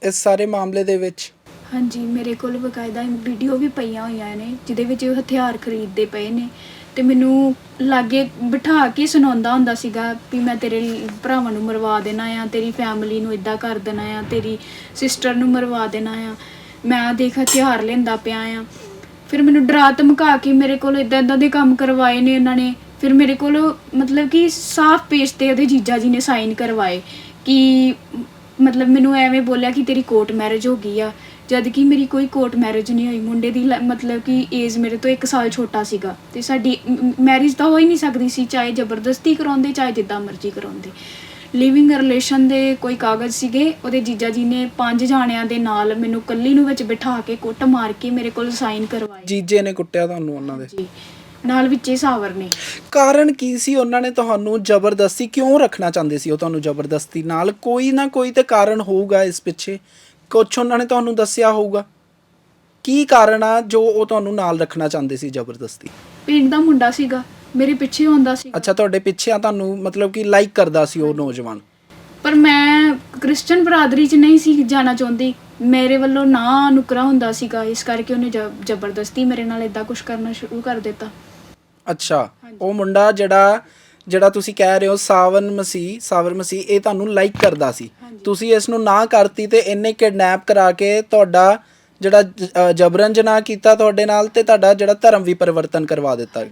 [SPEAKER 2] ਇਸ ਸਾਰੇ ਮਾਮਲੇ ਦੇ ਵਿੱਚ?
[SPEAKER 1] ਹਾਂਜੀ ਮੇਰੇ ਕੋਲ ਬਕਾਇਦਾ ਵੀਡੀਓ ਵੀ ਪਈਆਂ ਹੋਈਆਂ ਨੇ ਜਿਹਦੇ ਵਿੱਚ ਉਹ ਹਥਿਆਰ ਖਰੀਦਦੇ ਪਏ ਨੇ। ਤੇ ਮੈਨੂੰ ਲਾਗੇ ਬਿਠਾ ਕੇ ਸੁਣਾਉਂਦਾ ਹੁੰਦਾ ਸੀਗਾ ਵੀ ਮੈਂ ਤੇਰੇ ਭਰਾਵਾਂ ਨੂੰ ਮਰਵਾ ਦੇਣਾ ਆ, ਤੇਰੀ ਫੈਮਿਲੀ ਨੂੰ ਇਦਾਂ ਕਰ ਦੇਣਾ ਆ, ਤੇਰੀ ਸਿਸਟਰ ਨੂੰ ਮਰਵਾ ਦੇਣਾ ਆ। ਮੈਂ ਦੇਖ ਹਥਿਆਰ ਲੈਂਦਾ ਪਿਆ ਆ। ਫਿਰ ਮੈਨੂੰ ਡਰਾ ਧਮਕਾ ਕੇ ਮੇਰੇ ਕੋਲ ਇਦਾਂ ਇਦਾਂ ਦੇ ਕੰਮ ਕਰਵਾਏ ਨੇ ਉਹਨਾਂ ਨੇ। ਫਿਰ ਮੇਰੇ ਕੋਲ ਮਤਲਬ ਕਿ ਸਾਫ਼ ਪੇਜ ਤੇ ਉਹਦੇ ਜੀਜਾ ਜੀ ਨੇ ਸਾਈਨ ਕਰਵਾਏ ਕਿ ਮਤਲਬ ਮੈਨੂੰ ਐਵੇਂ ਬੋਲਿਆ ਕਿ ਤੇਰੀ ਕੋਰਟ ਮੈਰਿਜ ਹੋ ਗਈ ਆ। ਜਦ ਕਿ ਮੇਰੀ ਕੋਈ ਕੋਰਟ ਮੈਰਿਜ ਨਹੀਂ ਹੋਈ। ਮੁੰਡੇ ਦੀ ਲ- ਮਤਲਬ ਕਿ ਏਜ ਮੇਰੇ ਤੋਂ 1 ਸਾਲ ਛੋਟਾ ਸੀਗਾ। ਤੇ ਸਾਡੀ ਮੈਰਿਜ ਤਾਂ ਹੋ ਹੀ ਨਹੀਂ ਸਕਦੀ ਸੀ ਚਾਹੇ ਜ਼ਬਰਦਸਤੀ ਕਰਾਉਂਦੇ ਚਾਹੇ ਜਿੱਦਾਂ ਮਰਜ਼ੀ ਕਰਾਉਂਦੇ। ਲਿਵਿੰਗ ਰਿਲੇਸ਼ਨ ਦੇ ਕੋਈ ਕਾਗਜ਼ ਸੀਗੇ ਉਹਦੇ ਜੀਜਾ ਜੀ ਨੇ ਪੰਜ ਜਾਣਿਆਂ ਦੇ ਨਾਲ ਮੈਨੂੰ ਕੱਲੀ ਨੂੰ ਵਿੱਚ ਬਿਠਾ ਕੇ ਕੁੱਟ ਮਾਰ ਕੇ ਮੇਰੇ ਕੋਲ ਸਾਈਨ ਕਰਵਾਏ।
[SPEAKER 2] ਜੀਜੇ ਨੇ ਕੁੱਟਿਆ ਤੁਹਾਨੂੰ ਉਹਨਾਂ ਦੇ?
[SPEAKER 1] ਜੀ ਨਾਲ ਵਿੱਚੇ ਸਾਵਰ ਨੇ।
[SPEAKER 2] ਕਾਰਨ ਕੀ ਸੀ? ਉਹਨਾਂ ਨੇ ਤੁਹਾਨੂੰ ਜ਼ਬਰਦਸਤੀ ਕਿਉਂ ਰੱਖਣਾ ਚਾਹੁੰਦੇ ਸੀ? ਉਹ ਤੁਹਾਨੂੰ ਜ਼ਬਰਦਸਤੀ ਨਾਲ ਕੋਈ ਨਾ ਕੋਈ ਤੇ ਕਾਰਨ ਹੋਊਗਾ ਇਸ ਪਿੱਛੇ। ਕੁਛ ਉਹਨਾਂ ਨੇ ਤੁਹਾਨੂੰ ਦੱਸਿਆ ਹੋਊਗਾ। ਕੀ ਕਾਰਨ ਆ ਜੋ ਉਹ ਤੁਹਾਨੂੰ ਨਾਲ ਰੱਖਣਾ ਚਾਹੁੰਦੇ ਸੀ ਜ਼ਬਰਦਸਤੀ?
[SPEAKER 1] ਪਿੰਡ ਦਾ ਮੁੰਡਾ ਸੀਗਾ ਮੇਰੇ ਪਿੱਛੇ ਹੁੰਦਾ ਸੀ
[SPEAKER 2] ਅੱਛਾ ਤੁਹਾਡੇ ਪਿੱਛੇ ਆ ਤੁਹਾਨੂੰ ਮਤਲਬ ਕਿ ਲਾਈਕ ਕਰਦਾ ਸੀ ਉਹ ਨੌਜਵਾਨ?
[SPEAKER 1] ਪਰ ਮੈਂ ਕ੍ਰਿਸਚੀਅਨ ਬਰਾਦਰੀ 'ਚ ਨਹੀਂ ਸੀ ਜਾਣਾ ਚਾਹੁੰਦੀ। ਮੇਰੇ ਵੱਲੋਂ ਨਾ ਨੁਕਰਾ ਹੁੰਦਾ ਸੀਗਾ ਇਸ ਕਰਕੇ ਉਹਨੇ ਜ- ਜ਼ਬਰਦਸਤੀ ਮੇਰੇ ਨਾਲ ਇਦਾਂ ਕੁਝ ਕਰਨਾ ਸ਼ੁਰੂ ਕਰ ਦਿੱਤਾ।
[SPEAKER 2] ਅੱਛਾ। ਉਹ ਮੁੰਡਾ ਜਿਹੜਾ ਜਿਹੜਾ ਤੁਸੀਂ ਕਹਿ ਰਹੇ ਹੋ ਸਾਵਨ ਮਸੀਹ ਸਾਵਰ ਮਸੀਹ ਇਹ ਤੁਹਾਨੂੰ ਲਾਈਕ ਕਰਦਾ ਸੀ। ਤੁਸੀਂ ਇਸ ਨੂੰ ਨਾ ਕਰਤੀ ਤੇ ਇਹਨੇ ਕਿਡਨੈਪ ਕਰਾ ਕੇ ਤੁਹਾਡਾ ਜਿਹੜਾ ਜਬਰਨ ਜਨਾਹ ਕੀਤਾ ਤੁਹਾਡੇ ਨਾਲ ਤੇ ਤੁਹਾਡਾ ਜਿਹੜਾ ਧਰਮ ਵੀ ਪਰਿਵਰਤਨ ਕਰਵਾ ਦਿੱਤਾ।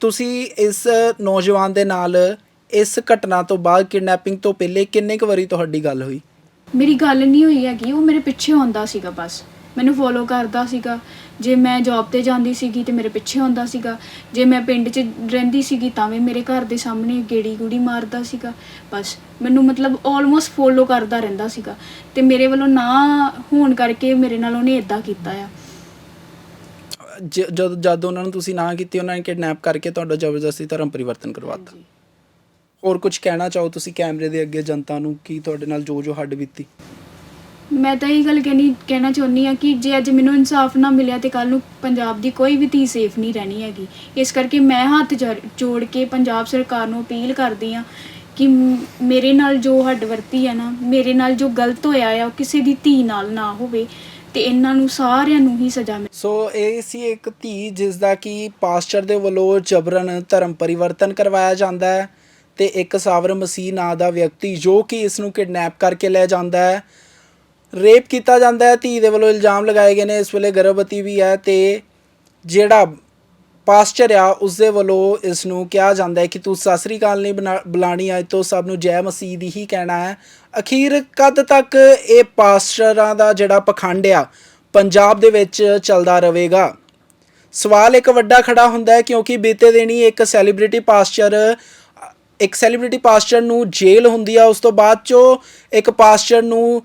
[SPEAKER 2] ਤੁਸੀਂ ਇਸ ਨੌਜਵਾਨ ਦੇ ਨਾਲ ਇਸ ਘਟਨਾ ਤੋਂ ਬਾਅਦ ਕਿਡਨੈਪਿੰਗ ਤੋਂ ਪਹਿਲੇ ਕਿੰਨੇ ਕੁ ਵਾਰੀ ਤੁਹਾਡੀ ਗੱਲ ਹੋਈ?
[SPEAKER 1] ਮੇਰੀ ਗੱਲ ਨਹੀਂ ਹੋਈ ਹੈਗੀ ਉਹ ਮੇਰੇ ਪਿੱਛੇ ਹੁੰਦਾ ਸੀਗਾ ਬਸ। ਮੈਨੂੰ ਫੋਲੋ ਕਰਦਾ ਸੀਗਾ। ਜੇ ਮੈਂ ਜੌਬ ਤੇ ਜਾਂਦੀ ਸੀਗੀ ਤੇ ਮੇਰੇ ਪਿੱਛੇ ਹੁੰਦਾ ਸੀਗਾ ਜੇ ਮੈਂ ਪਿੰਡ 'ਚ ਰਹਿੰਦੀ ਸੀਗੀ ਤਾਂ ਵੀ ਮੇਰੇ ਘਰ ਦੇ ਸਾਹਮਣੇ ਗੇੜੀ ਗੂੜੀ ਮਾਰਦਾ ਸੀਗਾ। ਬਸ ਮੈਨੂੰ ਮਤਲਬ ਆਲਮੋਸਟ ਫੋਲੋ ਕਰਦਾ ਰਹਿੰਦਾ ਸੀਗਾ ਤੇ ਮੇਰੇ ਵੱਲੋਂ ਨਾ ਹੋਣ ਕਰਕੇ ਮੇਰੇ ਨਾਲ ਉਹਨੇ ਇਦਾਂ ਕੀਤਾ ਆ।
[SPEAKER 2] ਜ- ਜਦ ਜਦ ਉਹਨਾਂ ਨੂੰ ਤੁਸੀਂ ਨਾ ਕੀਤੀ ਉਹਨਾਂ ਨੇ ਕਿਡਨੈਪ ਕਰਕੇ ਤੁਹਾਡਾ ਜ਼ਬਰਦਸਤੀ ਧਰਮ ਪਰਿਵਰਤਨ ਕਰਵਾਤਾ।
[SPEAKER 1] ਹਾਂਜੀ।
[SPEAKER 2] ਹੋਰ ਕੁਝ ਕਹਿਣਾ ਚਾਹੋ ਤੁਸੀਂ ਕੈਮਰੇ ਦੇ ਅੱਗੇ ਜਨਤਾ ਨੂੰ ਕੀ ਤੁਹਾਡੇ ਨਾਲ ਜੋ ਜੋ ਹੱਡ ਬੀਤੀ?
[SPEAKER 1] ਮੈਂ ਤਾਂ ਇਹ ਗੱਲ ਕਹਿਣੀ, ਕਹਿਣਾ ਚਾਹੁੰਦੀ ਆ ਕਿ ਜੇ ਅੱਜ ਮੈਨੂੰ ਇਨਸਾਫ ਨਾ ਮਿਲਿਆ ਤੇ ਕੱਲ ਨੂੰ ਪੰਜਾਬ ਦੀ ਕੋਈ ਵੀ ਧੀ ਸੇਫ ਨਹੀਂ ਰਹਿਣੀ ਹੈਗੀ। ਇਸ ਕਰਕੇ ਮੈਂ ਹੱਥ ਜਰ- ਜੋੜ ਕੇ ਪੰਜਾਬ ਸਰਕਾਰ ਨੂੰ ਅਪੀਲ ਕਰਦੀ ਆ ਕਿ ਮ- ਮੇਰੇ ਨਾਲ ਜੋ ਹੱਡਵਰਤੀ ਆ ਨਾ, ਮੇਰੇ ਨਾਲ ਜੋ ਗਲਤ ਹੋਇਆ ਆ, ਉਹ ਕਿਸੇ ਦੀ ਧੀ ਨਾਲ ਨਾ ਹੋਵੇ ਤੇ ਇਹਨਾਂ ਨੂੰ ਸਾਰਿਆਂ ਨੂੰ ਹੀ ਸਜ਼ਾ ਮਿਲੇ
[SPEAKER 2] ਸੋ ਇਹ ਸੀ ਇੱਕ ਧੀ ਜਿਸ ਦਾ ਕਿ ਪਾਸਟਰ ਦੇ ਵੱਲੋਂ ਜਬਰਨ ਧਰਮ ਪਰਿਵਰਤਨ ਕਰਵਾਇਆ ਜਾਂਦਾ ਹੈ ਤੇ ਇੱਕ ਸਾਵਰ ਮਸੀਹ ਨਾਂ ਦਾ ਵਿਅਕਤੀ ਜੋ ਕਿ ਇਸ ਨੂੰ ਕਿਡਨੈਪ ਕਰਕੇ ਲੈ ਜਾਂਦਾ ਹੈ। ਰੇਪ ਕੀਤਾ ਜਾਂਦਾ ਹੈ, ਧੀ ਦੇ ਵੱਲੋਂ ਇਲਜ਼ਾਮ ਲਗਾਏ ਗਏ ਨੇ, ਇਸ ਵੇਲੇ ਗਰਭਵਤੀ ਵੀ ਹੈ ਤੇ ਜਿਹੜਾ ਪਾਸਟਰ ਆ ਉਸ ਦੇ ਵੱਲੋਂ ਇਸ ਨੂੰ ਕਿਹਾ ਜਾਂਦਾ ਹੈ ਕਿ ਤੂੰ ਸਤਿ ਸ੍ਰੀ ਅਕਾਲ ਨਹੀਂ ਬਣਾ- ਬੁਲਾਣੀ, ਅੱਜ ਤੋਂ ਸਭ ਨੂੰ ਜੈ ਮਸੀਹ ਦੀ ਹੀ ਕਹਿਣਾ ਹੈ। ਅਖੀਰ ਕਦ ਤੱਕ ਇਹ ਪਾਸਟਰਾਂ ਦਾ ਜਿਹੜਾ ਪਖੰਡ ਆ, ਪੰਜਾਬ ਦੇ ਵਿੱਚ ਚੱਲਦਾ ਰਹੇਗਾ? ਸਵਾਲ ਇੱਕ ਵੱਡਾ ਖੜਾ ਹੁੰਦਾ ਹੈ, ਕਿਉਂਕਿ ਬੀਤੇ ਦਿਨੀ ਇੱਕ ਸੈਲੀਬ੍ਰਿਟੀ ਪਾਸਟਰ ਇੱਕ ਸੈਲੀਬ੍ਰਿਟੀ ਪਾਸਟਰ ਨੂੰ ਜੇਲ੍ਹ ਹੁੰਦੀ ਆ, ਉਸ ਤੋਂ ਬਾਅਦ ਚੋਂ ਇੱਕ ਪਾਸਟਰ ਨੂੰ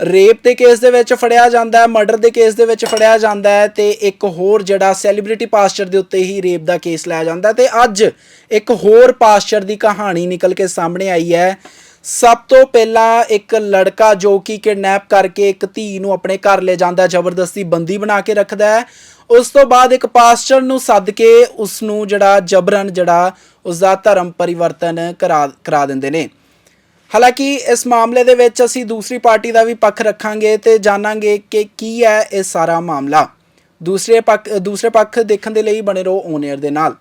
[SPEAKER 2] ਰੇਪ ਦੇ ਕੇਸ ਦੇ ਵਿੱਚ ਫੜਿਆ ਜਾਂਦਾ ਹੈ, ਮਰਡਰ ਦੇ ਕੇਸ ਦੇ ਵਿੱਚ ਫੜਿਆ ਜਾਂਦਾ ਹੈ ਤੇ ਇੱਕ ਹੋਰ ਜਿਹੜਾ ਸੈਲੀਬ੍ਰਿਟੀ ਪਾਸਟਰ ਦੇ ਉੱਤੇ ਹੀ ਰੇਪ ਦਾ ਕੇਸ ਲਾਇਆ ਜਾਂਦਾ ਹੈ ਤੇ ਅੱਜ ਇੱਕ ਹੋਰ ਪਾਸਟਰ ਦੀ ਕਹਾਣੀ ਨਿਕਲ ਕੇ ਸਾਹਮਣੇ ਆਈ ਹੈ। ਸਭ ਤੋਂ ਪਹਿਲਾਂ ਇੱਕ ਲੜਕਾ ਜੋ ਕਿ ਕਿਡਨੈਪ ਕਰਕੇ ਇੱਕ ਧੀ ਨੂੰ ਆਪਣੇ ਘਰ ਲੈ ਜਾਂਦਾ ਜ਼ਬਰਦਸਤੀ ਬੰਦੀ ਬਣਾ ਕੇ ਰੱਖਦਾ ਹੈ। ਉਸ ਤੋਂ ਬਾਅਦ ਇੱਕ ਪਾਸਟਰ ਨੂੰ ਸੱਦ ਕੇ ਉਸ ਨੂੰ ਜਿਹੜਾ ਜਬਰਨ ਜਿਹੜਾ ਉਸ ਦਾ ਧਰਮ ਪਰਿਵਰਤਨ ਕਰਾ ਕਰਾ ਦਿੰਦੇ ਨੇ। ਹਾਲਾਂਕਿ ਇਸ ਮਾਮਲੇ ਦੇ ਵਿੱਚ ਅਸੀਂ ਦੂਸਰੀ ਪਾਰਟੀ ਦਾ ਵੀ ਪੱਖ ਰੱਖਾਂਗੇ ਤੇ ਜਾਣਾਂਗੇ ਕਿ ਕੀ ਹੈ ਇਹ ਸਾਰਾ ਮਾਮਲਾ। ਦੂਸਰੇ ਪੱਖ ਦੂਸਰੇ ਪੱਖ ਦੇਖਣ ਦੇ ਲਈ ਬਣੇ ਰਹੋ ਔਨ 에ਅਰ ਦੇ ਨਾਲ।